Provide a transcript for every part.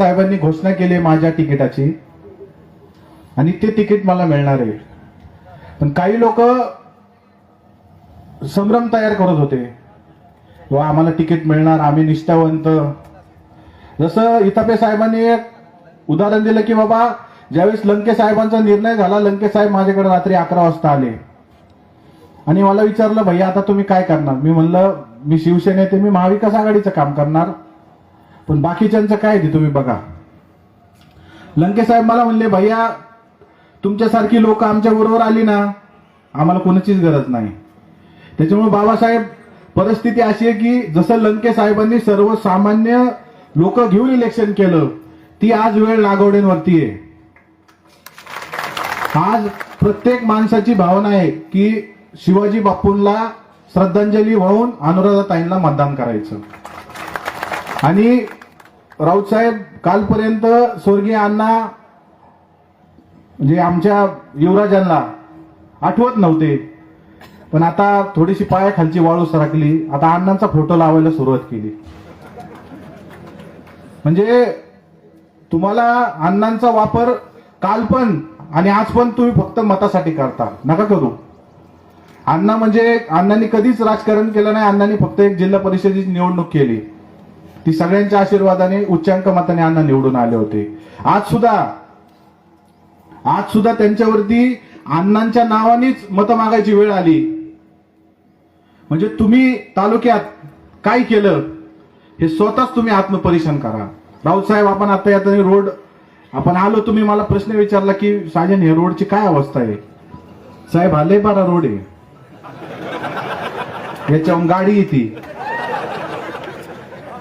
साहेबांनी घोषणा केली आहे माझ्या तिकिटाची. आणि ते तिकीट मला मिळणार आहे. पण काही लोक संभ्रम तयार करत होते. वा आम्हाला तिकीट मिळणार आम्ही निष्ठावंत. जसं इथापे साहेबांनी एक उदाहरण दिलं की बाबा ज्यावेळेस लंके साहेबांचा निर्णय झाला लंके साहेब माझ्याकडे रात्री अकरा वाजता आले. आणि मला विचारलं भैया आता तुम्ही काय करणार? मी म्हणलं मी शिवसेनेत मी महाविकास आघाडीचं काम करणार. पण बाकीच्यांचं काय ते तुम्ही बघा. लंके साहेब मला म्हणले भैया तुमच्यासारखी लोक आमच्या बरोबर आली ना आम्हाला कोणाचीच गरज नाही. त्याच्यामुळे बाबासाहेब परिस्थिती अशी आहे की जसं लंके साहेबांनी सर्वसामान्य लोक घेऊन इलेक्शन केलं ती आज वेळ नागवडेंवरती आहे. आज प्रत्येक माणसाची भावना आहे की शिवाजी बापूंना श्रद्धांजली वाहून अनुराधाताईंना मतदान करायचं. आणि राऊत साहेब कालपर्यंत स्वर्गीय अण्णा म्हणजे आमच्या युवराजांना आठवत नव्हते पण आता थोडीशी पायाखालची वाळू सरकली. आता अण्णांचा फोटो लावायला सुरुवात केली. म्हणजे तुम्हाला अण्णांचा वापर काल पण आणि आज पण तुम्ही फक्त मतासाठी करता. नका करू. अण्णा म्हणजे अण्णांनी कधीच राजकारण केलं नाही. अण्णांनी फक्त एक जिल्हा परिषदेची निवडणूक केली. ती सगळ्यांच्या आशीर्वादाने उच्चांक मताने अण्णा निवडून आले होते. आज सुद्धा आज सुद्धा त्यांच्यावरती अण्णांच्या नावानेच मतं मागायची वेळ आली. म्हणजे तुम्ही तालुक्यात काय केलं हे स्वतःच तुम्ही आत्मपरीक्षण करा. राऊत साहेब आपण आता या रोड आपण आलो तुम्ही मला प्रश्न विचारला की साजन हे रोडची काय अवस्था आहे? साहेब आले बारा रोड आहे. याच्याहून गाडी येते.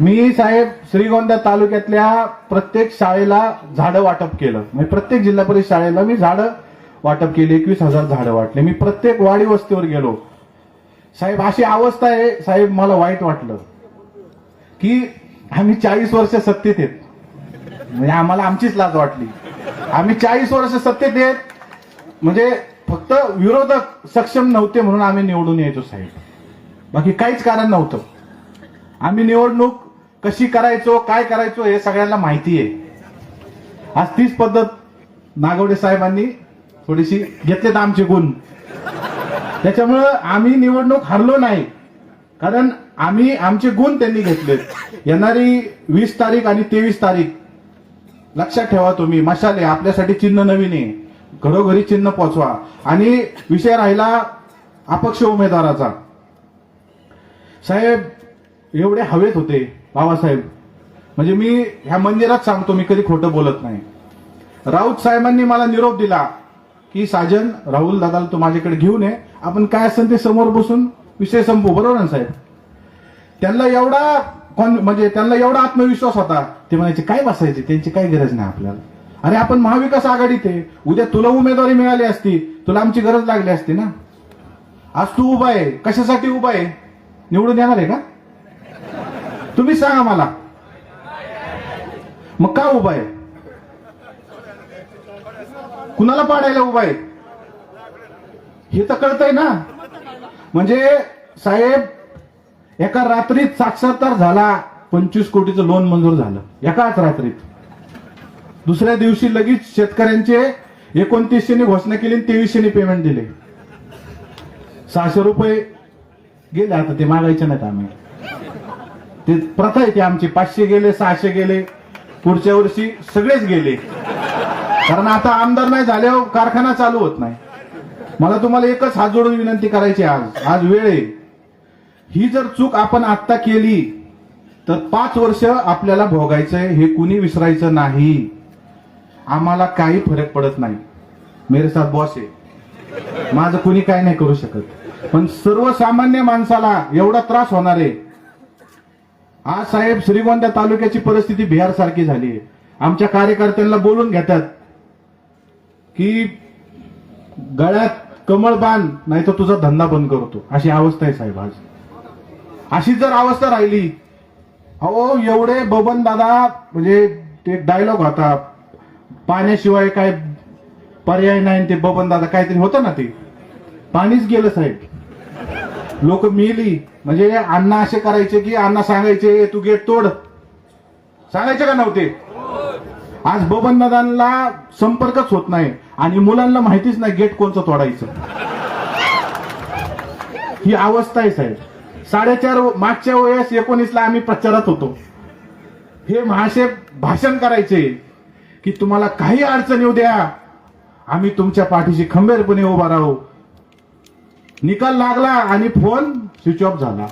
मी साहेब श्रीगोंदा तालुक्यातल्या प्रत्येक शाळेला झाडं वाटप केलं. म्हणजे प्रत्येक जिल्हा परिषद शाळेला मी झाडं वाटप केली एकवीस हजार झाडं वाटले. मी प्रत्येक वाडी वस्तीवर गेलो. साहेब अशी अवस्था आहे साहेब मला वाईट वाटलं. की आम्ही चाळीस वर्ष सत्तेत आहेत. म्हणजे आम्हाला आमचीच लाज वाटली. आम्ही चाळीस वर्ष सत्तेत आहेत. म्हणजे फक्त विरोधक सक्षम नव्हते म्हणून आम्ही निवडून यायचो साहेब. बाकी काहीच कारण नव्हतं. आम्ही निवडणूक कशी करायचो काय करायचो हे सगळ्यांना माहिती आहे. आज तीच पद्धत नागवडे साहेबांनी थोडीशी घेतलेत आमचे गुण. त्याच्यामुळं आम्ही निवडणूक हरलो नाही. कारण आम्ही आमचे गुण त्यांनी घेतलेत. येणारी वीस तारीख आणि तेवीस तारीख लक्षात ठेवा तुम्ही मशाले आपल्यासाठी चिन्ह नवीन आहे. घरोघरी चिन्ह पोचवा. आणि विषय राहिला अपक्ष उमेदवाराचा. साहेब एवढे हवेत होते. बाबासाहेब म्हणजे मी ह्या मंदिरात सांगतो मी कधी खोटं बोलत नाही. राऊत साहेबांनी मला निरोप दिला की साजन राहुल दादाला तू माझ्याकडे घेऊन ये. आपण काय असेल ते समोर बसून विषय संपू बरोबर ना साहेब? त्यांना एवढा कॉन म्हणजे त्यांना एवढा आत्मविश्वास होता. ते म्हणायचे काय बसायचे? त्यांची काय गरज नाही आपल्याला. अरे आपण महाविकास आघाडीत आहे. उद्या तुला उमेदवारी मिळाली असती. तुला आमची गरज लागली असती ना. आज तू उभा आहे. कशासाठी उभा आहे? निवडून येणार आहे का? तुम्ही सांगा मला. मग का उभा आहे? कुणाला पाडायला उभा आहे? हे तर कळतंय ना. म्हणजे साहेब एका रात्रीत साक्षात्कार झाला पंचवीस कोटीचं लोन मंजूर झालं. एकाच रात्रीत. दुसऱ्या दिवशी लगेच शेतकऱ्यांचे एकोणतीसशेने घोषणा केली आणि तेवीसशेने पेमेंट दिले. सहाशे रुपये गेले आता ते मागायचे नाहीत आम्ही. ते प्रथा आहे ती आमची. पाचशे गेले सहाशे गेले. पुढच्या वर्षी सगळेच गेले. कारण आता आमदार नाही झाल्यावर कारखाना चालू होत नाही. मला तुम्हाला एकच हात जोडून विनंती करायची आज. आज वेळ आहे. ही जर चूक आपण आत्ता केली तर पाच वर्ष आपल्याला भोगायचंय हे कुणी विसरायचं नाही. आम्हाला काही फरक पडत नाही. मेरे साथ बॉस आहे. माझं कुणी काय नाही करू शकत. पण सर्वसामान्य माणसाला एवढा त्रास होणार आहे आज साहेब श्रीगोंदा तालुक्याची परिस्थिती बिहार सारखी झाली आहे. आमच्या कार्यकर्त्यांना बोलून घेतात की गळ्यात कमळ बांध नाही तर तुझा धंदा बंद करतो. अशी अवस्था आहे साहेब आज. अशी जर अवस्था राहिली अहो एवढे बबन दादा म्हणजे ते डायलॉग होता. पाण्याशिवाय काय पर्याय नाही ते बबन दादा काहीतरी होतं ना ते. पाणीच गेलं साहेब. लोक मिली. म्हणजे अण्णा असे करायचे की अण्णा सांगायचे तू गेट तोड. सांगायचे का नव्हते? आज बबन दादांना संपर्कच होत नाही आणि मुलांना माहितीच नाही गेट कोणचं तोडायचं. ही अवस्था आहे साहेब. साडेचार मागच्या वयास एकोणीसला आम्ही प्रचारात होतो. हे महाशय भाषण करायचे की तुम्हाला काही अडचण येऊ द्या. आम्ही तुमच्या पाठीशी खंबीरपणे उभा राहू. निकाल लागला आणि फोन स्विच ऑफ झाला.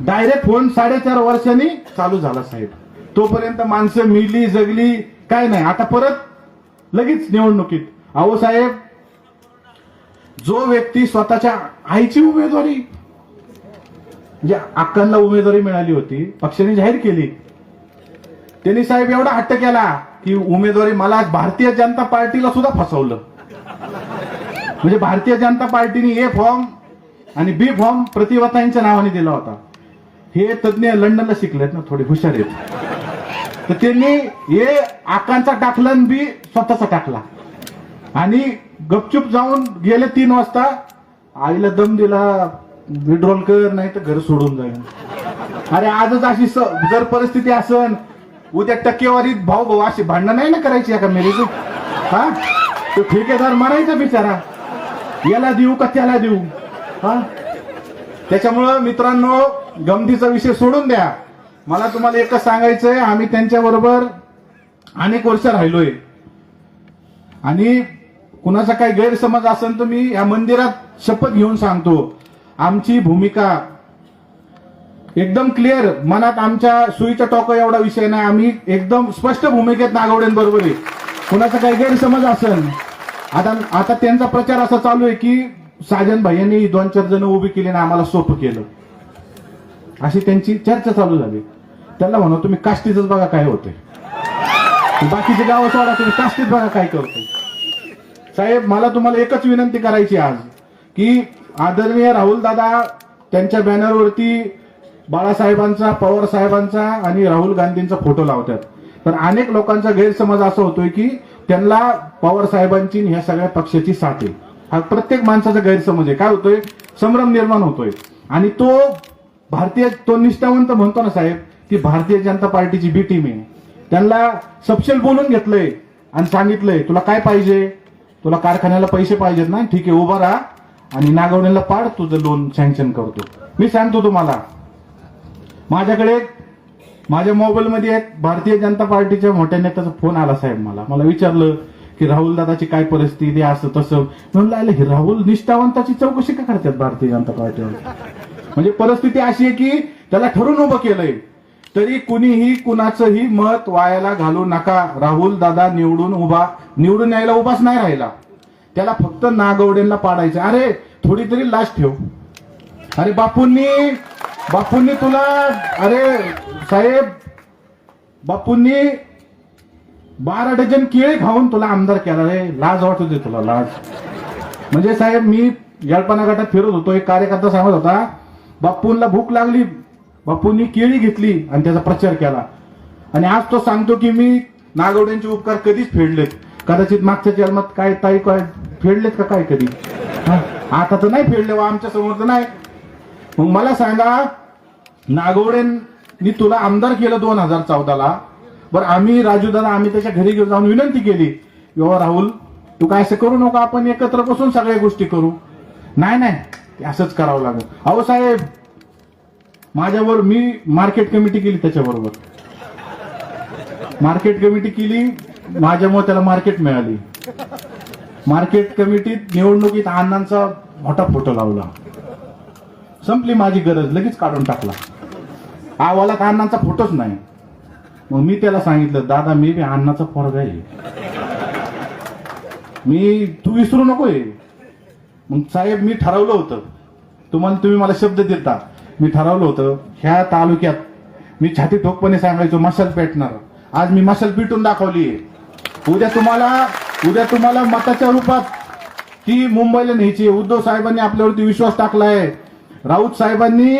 डायरेक्ट फोन साडेचार वर्षांनी चालू झाला साहेब. तोपर्यंत माणसं मिली जगली काय नाही. आता परत लगेच निवडणुकीत. अहो साहेब जो व्यक्ती स्वतःच्या आईची उमेदवारी म्हणजे अक्कांना उमेदवारी मिळाली होती पक्षाने जाहीर केली. त्यांनी साहेब एवढा हट्ट केला की उमेदवारी मला भारतीय जनता पार्टीला सुद्धा फसवलं. म्हणजे भारतीय जनता पार्टीने ए फॉर्म आणि बी फॉर्म प्रतिभाताईंच्या नावाने दिला होता. हे तज्ज्ञ लंडनला शिकलेत ना थोडे हुशार आहेत. तर त्यांनी ए आकांचा टाकला आणि बी स्वतःचा टाकला. आणि गपचूप जाऊन गेले तीन वाजता आईला दम दिला विड्रॉल कर नाही तर घर सोडून जाईल अरे आजच अशी स- जर परिस्थिती असन उद्या टक्केवारीत भाऊ भाऊ अशी भांडणं नाही ना करायची एका मेरीची हा? तो ठेकेदार म्हणायचा बिचारा. याला देऊ का त्याला देऊ? हा? त्याच्यामुळं मित्रांनो गमतीचा विषय सोडून द्या. मला तुम्हाला एकच सांगायचंय आम्ही त्यांच्या बरोबर अनेक वर्ष राहिलोय. आणि कुणाचा काही गैरसमज असेल तर मी या मंदिरात शपथ घेऊन सांगतो. आमची भूमिका एकदम क्लिअर मनात आमच्या सुईचा टोका एवढा विषय नाही. आम्ही एकदम स्पष्ट भूमिकेत नागवड्यांबरोबर आहे. कुणाचा काही गैरसमज असेल आता आता त्यांचा प्रचार असा चालू आहे की साजन भाई दोन चार जण उभी केली आणि आम्हाला सोपं केलं. अशी त्यांची चर्चा चालू झाली. त्यांना म्हणा तुम्ही काष्टीच बघा काय होतंय. बाकीचे गाव सोडा तुम्ही काष्टीत बघा काय करतोय. साहेब मला तुम्हाला एकच विनंती करायची आज की आदरणीय राहुल दादा त्यांच्या बॅनरवरती बाळासाहेबांचा पवार साहेबांचा आणि राहुल गांधींचा फोटो लावतात. तर अनेक लोकांचा गैरसमज असा होतोय की त्यांना पवार साहेबांची ह्या सगळ्या पक्षाची साथ आहे. हा प्रत्येक माणसाचा गैरसमज आहे. काय होतोय? संभ्रम निर्माण होतोय. आणि तो भारतीय तो निष्ठावंत म्हणतो ना साहेब ती भारतीय जनता पार्टीची बी टीम आहे. त्यांना सपशेल बोलून घेतलंय आणि सांगितलंय तुला काय पाहिजे? तुला कारखान्याला पैसे पाहिजेत ना? ठीक आहे उभा राहा आणि नागवण्याला पाड तुझं लोन सँक्शन करतो. मी सांगतो तुम्हाला माझ्याकडे माझ्या मोबाईलमध्ये एक भारतीय जनता पार्टीच्या मोठ्या नेत्याचा फोन आला साहेब मला. मला विचारलं की राहुल दादाची काय परिस्थिती असं तसं. म्हणलं हे राहुल निष्ठावंताची चौकशी का करतात भारतीय जनता पार्टीवर? म्हणजे परिस्थिती अशी आहे की त्याला ठरून उभं केलंय. तरी कुणीही कुणाचंही मत वायाला घालू नका. राहुल दादा निवडून उभा निवडून यायला उभाच नाही राहिला. त्याला फक्त नागवडेंना पाडायचं. अरे थोडी तरी लाश ठेव. अरे बापूंनी बापूंनी तुला अरे साहेब बापूंनी बारा डझन केळी खाऊन तुला आमदार केला रे. लाज वाटत होती तुला लाज. म्हणजे साहेब मी यळपाना गटात फिरत होतो एक कार्यकर्ता सांगत होता बापूंना भूक लागली बापूंनी केळी घेतली आणि त्याचा प्रचार केला. आणि आज तो सांगतो की मी नागवड्यांचे उपकार कधीच फेडलेत. कदाचित मागच्या जन्मात काय ताई काय फेडलेत का काय कधी? आता तर नाही फेडले वा आमच्यासमोर तर नाही. मग मला सांगा मी तुला आमदार केलं दोन हजार चौदाला. बरं आम्ही राजूदादा आम्ही त्याच्या घरी घेऊन जाऊन विनंती केली. यो राहुल तू काय असं करू नको आपण एकत्र बसून सगळ्या गोष्टी करू. नाही नाही असंच करावं लागेल. अहो साहेब माझ्यावर मी मार्केट कमिटी केली त्याच्याबरोबर. मार्केट कमिटी केली माझ्यामुळे त्याला मार्केट मिळाली. मार्केट कमिटीत निवडणुकीत अण्णांचा मोठा फोटो लावला. संपली माझी गरज लगेच काढून टाकला. अहवालात अण्णांचा फोटोच नाही. मग मी त्याला सांगितलं दादा मी बी अण्णाचा फरक आहे. मी तू विसरू नको आहे मग साहेब मी ठरवलं होतं. तुम्हाला तुम्ही मला शब्द देता मी ठरवलं होतं ह्या तालुक्यात मी छाती ठोकपणे सांगायचो मशाल पेटणार. आज मी मशाल पिटून दाखवली उद्या तुम्हाला उद्या तुम्हाला मताच्या रूपात ती मुंबईला न्यायची उद्धव साहेबांनी आपल्यावरती विश्वास टाकलाय. राऊत साहेबांनी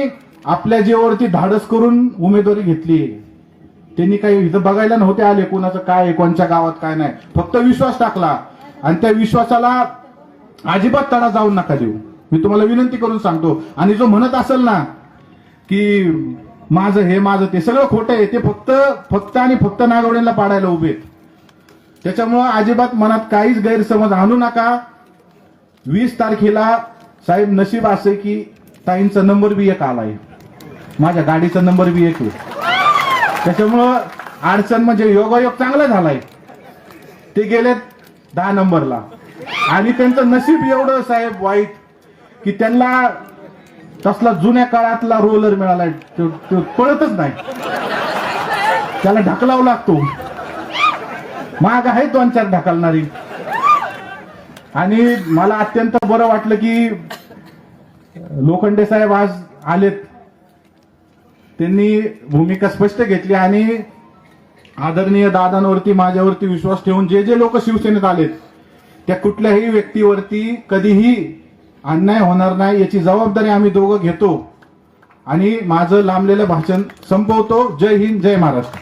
आपल्या जीवावरती धाडस करून उमेदवारी घेतली. त्यांनी काही इथं बघायला नव्हते आले कोणाचं काय आहे, कोणच्या गावात काय नाही. फक्त विश्वास टाकला. आणि त्या विश्वासाला अजिबात तडा जाऊन नका देऊ. मी तुम्हाला विनंती करून सांगतो. आणि जो म्हणत असेल ना की माझं हे माझं ते सगळं खोटं आहे ते फक्त फक्त आणि फक्त नागवड्यांना पाडायला उभे आहेत. त्याच्यामुळं अजिबात मनात काहीच गैरसमज आणू नका. वीस तारखेला साहेब नशीब असे की ताईंचा नंबर बी एक आलाय. माझ्या गाडीचा नंबर बी एक त्याच्यामुळं अडचण म्हणजे योगायोग चांगला झालाय. ते गेलेत दहा नंबरला. आणि त्यांचं नशीब एवढं साहेब वाईट की त्यांना तसला जुन्या काळातला रोलर मिळालाय तो तो पळतच नाही. त्याला ढकलावं लागतो. माग आहे दोन चार ढकलणारी. आणि मला अत्यंत बरं वाटलं की लोखंडे साहेब आज आलेत. त्यांनी भूमिका स्पष्ट घेतली आणि आदरणीय दादांवरती माझ्यावरती विश्वास ठेवून जे जे लोक शिवसेनेत आलेत त्या कुठल्याही व्यक्तीवरती कधीही अन्याय होणार नाही याची जबाबदारी आम्ही दोघं घेतो. आणि माझं लांबलेलं भाषण संपवतो. जय हिंद जय महाराष्ट्र.